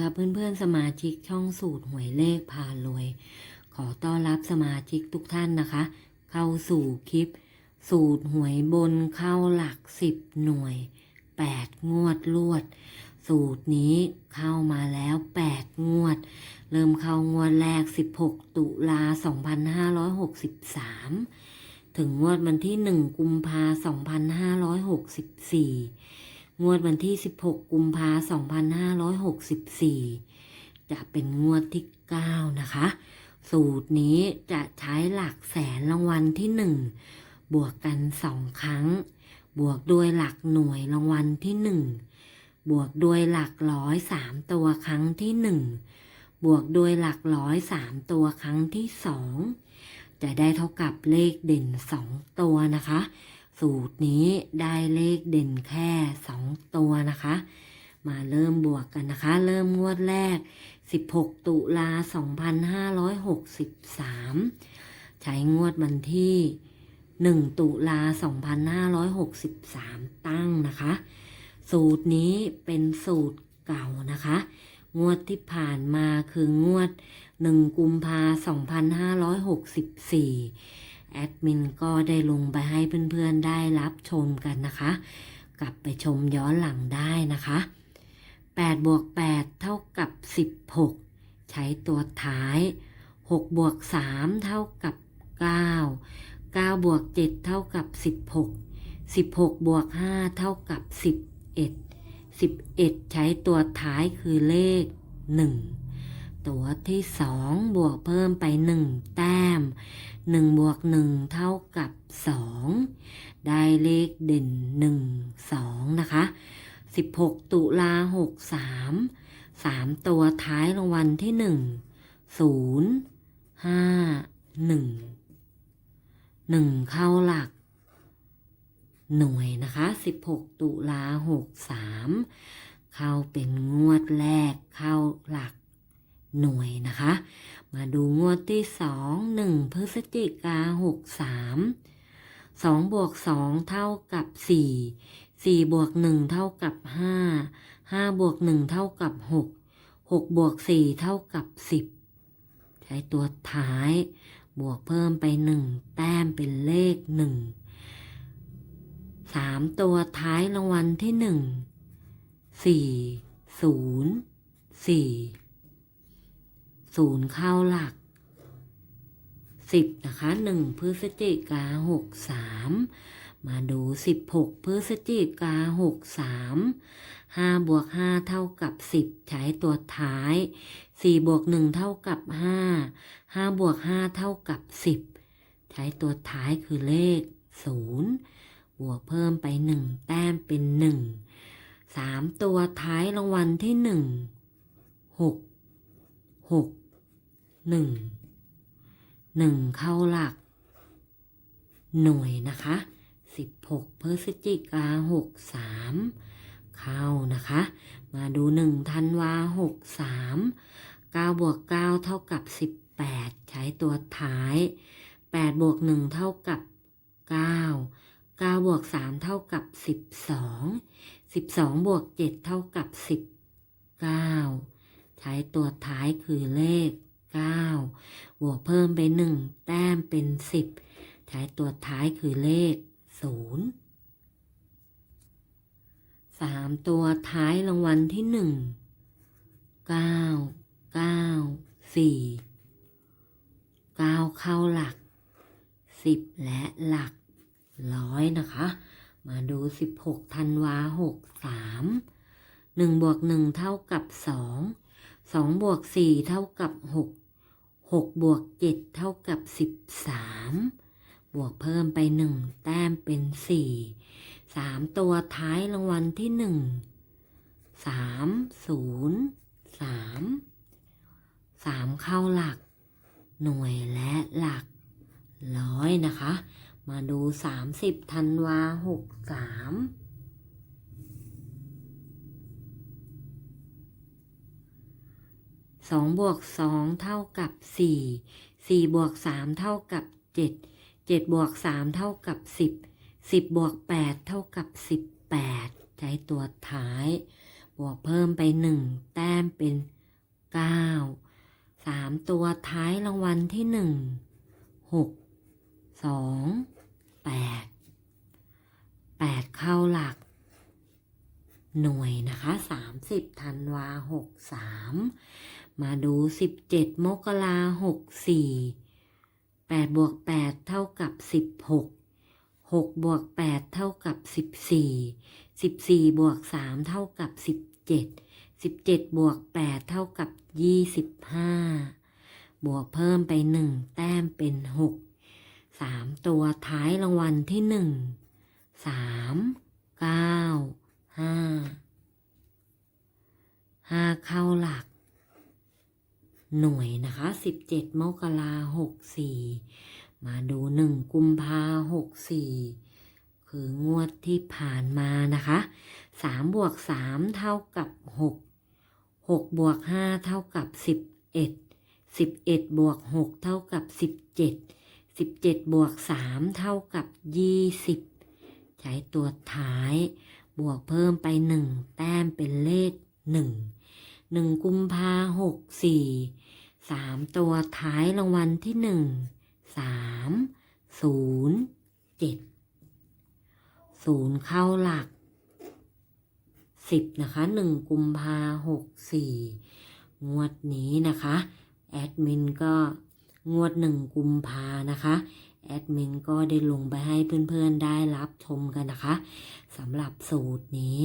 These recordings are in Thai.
ค่ะเพื่อนๆสมาชิกช่องสูตรหวยเลขพารวย ขอต้อนรับสมาชิกทุกท่านนะคะ เข้าสู่คลิป สูตรหวยบนเข้าหลักสิบหน่วย 8 งวดลวด สูตรนี้เข้ามาแล้ว 8 งวด เริ่มเข้างวดแรก 16 ตุลา2563 ถึงงวดวันที่ 1 กุมภา2564 งวดวันที่ 16 กุมภา2564 จะเป็นงวดที่ 9 นะคะ สูตรนี้จะใช้หลักแสนรางวัลที่ 1 บวกกัน 2 ครั้ง บวกด้วยหลักหน่วยรางวัลที่ 1 บวกด้วยหลักร้อยสามตัวครั้งที่ 1 บวกด้วยหลักร้อยสามตัวครั้งที่ 2 จะได้เท่ากับเลขเด่น 2 ตัวนะคะ สูตรนี้ได้เลขเด่นแค่ 2 ตัวนะคะ มาเริ่มบวกกันนะคะ เริ่มงวดแรก 16 ตุลา 2563 ใช้งวดวันที่ 1 ตุลา 2563 ตั้งนะคะ สูตรนี้เป็นสูตรเก่านะคะ งวดที่ผ่านมาคืองวด 1 กุมภา2564 แอดมินก็ได้ลงไปให้เพื่อนๆได้รับชมกันนะคะ กลับไปชมย้อนหลังได้นะคะ8บวก8เท่ากับ 16 ใช้ตัวท้าย6บวก3เท่ากับ 9 9บวก7เท่ากับ 16 16บวก5เท่ากับ 11 11 ใช้ตัวท้ายคือเลข 1 ตัวที่2บวกเพิ่มไป1แต้ม1บวก1เท่ากับ2ได้เลขเด่น1 2นะคะ16ตุลา63 3ตัวท้ายรางวัลที่1 0 5 1 1เข้าหลัก หน่วยนะคะ16ตุลา63เข้าเป็นงวดแรกเข้าหลัก หน่วยนะคะ มาดูงวดที่สองหนึ่งพฤศจิกาหกสามสองบวกสองเท่ากับสี่สี่บวกหนึ่งเท่ากับห้าห้าบวกหนึ่งเท่ากับหกหกบวกสี่เท่ากับสิบใช้ตัวท้าย บวกเพิ่มไปหนึ่งแต้มเป็นเลขหนึ่งสามตัวท้ายรางวัลที่หนึ่งสี่ศูนย์สี่ 0 4 0เข้าหลัก10นะคะ1พฤศจิกา63มาดู16พฤศจิกา63 5บวก5เท่ากับ10ใช้ตัวท้าย4บวก1เท่ากับ5 5บวก5เท่ากับ10ใช้ตัวท้ายคือเลข0บวกเพิ่มไป1แต้มเป็น1 3ตัวท้ายรางวัลที่ 1 6 6 1 1เข้าหลัก หน่วยนะคะ16พฤศจิกา63เข้านะคะ มาดู1ธันวา63 9บวก9เท่ากับ18ใช้ตัวท้าย8บวก1เท่ากับ9 9บวก3เท่ากับ12 12บวก7เท่ากับ19ใช้ตัวท้ายคือเลข 9 บวกเพิ่มไป 1 แต้มเป็น 10ใช้ตัวท้ายคือเลข 0 3 ตัวท้ายรางวัลที่ 1 9 9 4 9 เข้าหลัก 10 และหลักร้อยนะคะ มาดู 16ธันวา63 1บวก1เท่ากับ 2 2บวก4เท่ากับ 6 6 บวก 7 เท่ากับ 13 บวกเพิ่มไป 1 แต้มเป็น 4 3 ตัวท้ายรางวัลที่ 1 3 0 3 3 เข้าหลัก หน่วยและหลักร้อยนะคะ มาดู 30ธันวา63 สองบวกสองเท่ากับสี่สี่บวกสามเท่ากับเจ็ดเจ็ดบวกสามเท่ากับสิบสิบบวกแปดเท่ากับสิบแปดใช้ตัวท้าย บวกเพิ่มไปหนึ่งแต้มเป็นเก้าสามตัวท้ายรางวัลที่หนึ่งหกสองแปดแปดเข้าหลัก หน่วยนะคะสามสิบธันวาหกสามมาดูสิบเจ็ดมกราหกสี่แปดบวกแปดเท่ากับสิบหกหกบวกแปดเท่ากับสิบสี่สิบสี่บวกสามเท่ากับสิบเจ็ดสิบเจ็ดบวกแปดเท่ากับยี่สิบห้าบวกเพิ่ม 17 มกราหกสี่มาดูหนึ่งกุมภาหกสี่คืองวดที่ผ่านมานะคะสามบวกสามเท่ากับหกหกบวกห้าเท่ากับสิบเอ็ดสิบเอ็ดบวกหกเท่ากับสิบเจ็ดสิบเจ็ดบวกสามเท่ากับยี่สิบใช้ตัวท้าย บวกเพิ่มไปหนึ่งแต้มเป็นเลขหนึ่งหนึ่งกุมภาหกสี่ สามตัวท้ายรางวัลที่หนึ่งสามศูนย์เจ็ดศูนย์เข้าหลักสิบนะคะหนึ่งกุมภาหกสี่งวดนี้นะคะ แอดมินก็งวดหนึ่งกุมภานะคะ แอดมินก็ได้ลงไปให้เพื่อนๆได้รับชมกันนะคะสำหรับสูตรนี้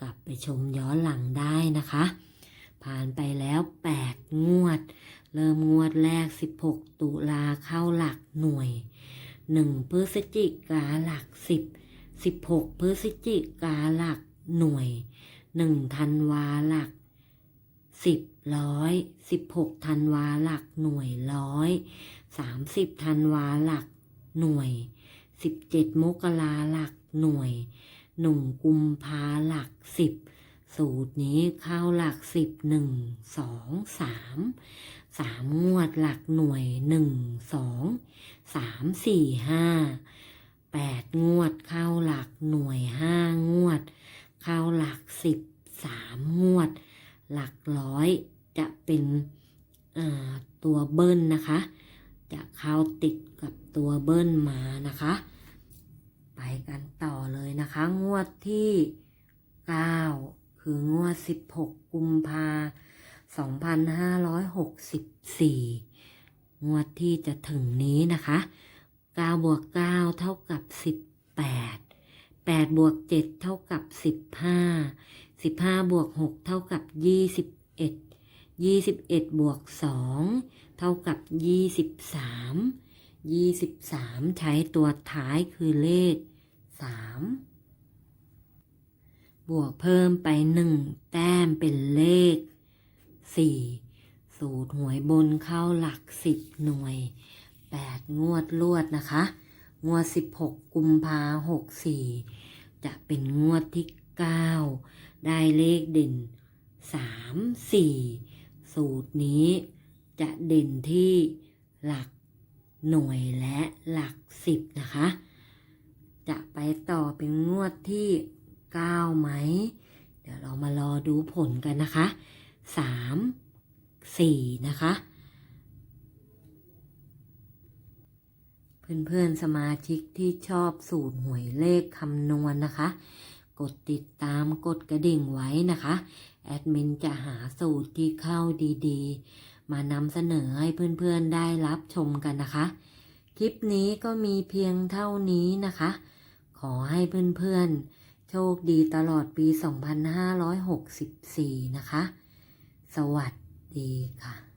กลับไปชมย้อนหลังได้นะคะ ผ่านไปแล้ว 8 งวด เริ่มงวดแรก 16 ตุลาเข้าหลักหน่วย 1 พฤศจิกาหลัก 10 16 พฤศจิกาหลักหน่วย 1 ธันวาหลัก 10 ร้อย 16 ธันวาหลักหน่วยร้อย 30 ธันวาหลักหน่วย 17 มกราหลักหน่วยหนุ่งกุมภาหลักสิบ สูตรนี้เข้าหลักสิบหนึ่งสองสามสามงวดหลักหน่วยหนึ่งสองสามสี่ห้าแปดงวดเข้าหลักหน่วยห้างวด เข้าหลักสิบสามงวด หลักร้อยจะเป็นตัวเบิ้ลนะคะ จะเข้าติดกับตัวเบิ้ลมานะคะ ไปกันต่อเลยนะคะ งวดที่9 คืองวด 16 กุมภา2564 งวดที่จะถึงนี้นะคะ9บวก9เท่ากับ 18 8บวก7เท่ากับ 15 15บวก6เท่ากับ 21 21บวก2เท่ากับ 23 23 ใช้ตัวท้ายคือเลข 3 บวกเพิ่มไป1แต้มเป็นเลข4สูตรหวยบนเข้าหลัก10หน่วย8งวดลวดนะคะ งวด16กุมภา64จะเป็นงวดที่9ได้เลขเด่น3 4สูตรนี้จะเด่นที่หลักหน่วยและหลัก10นะคะ จะไปต่อเป็นงวดที่ 9 ไหม เดี๋ยวเรามารอดูผลกันนะคะ 3 4 นะคะ เพื่อนๆสมาชิกที่ชอบสูตรหวยเลขคำนวณนะคะ กดติดตามกดกระดิ่งไว้นะคะ แอดมินจะหาสูตรที่เข้าดีๆ มานำเสนอให้เพื่อนๆได้รับชมกันนะคะคลิปนี้ก็มีเพียงเท่านี้นะคะ ขอให้เพื่อนๆ โชคดีตลอดปี 2564 นะคะ สวัสดีค่ะ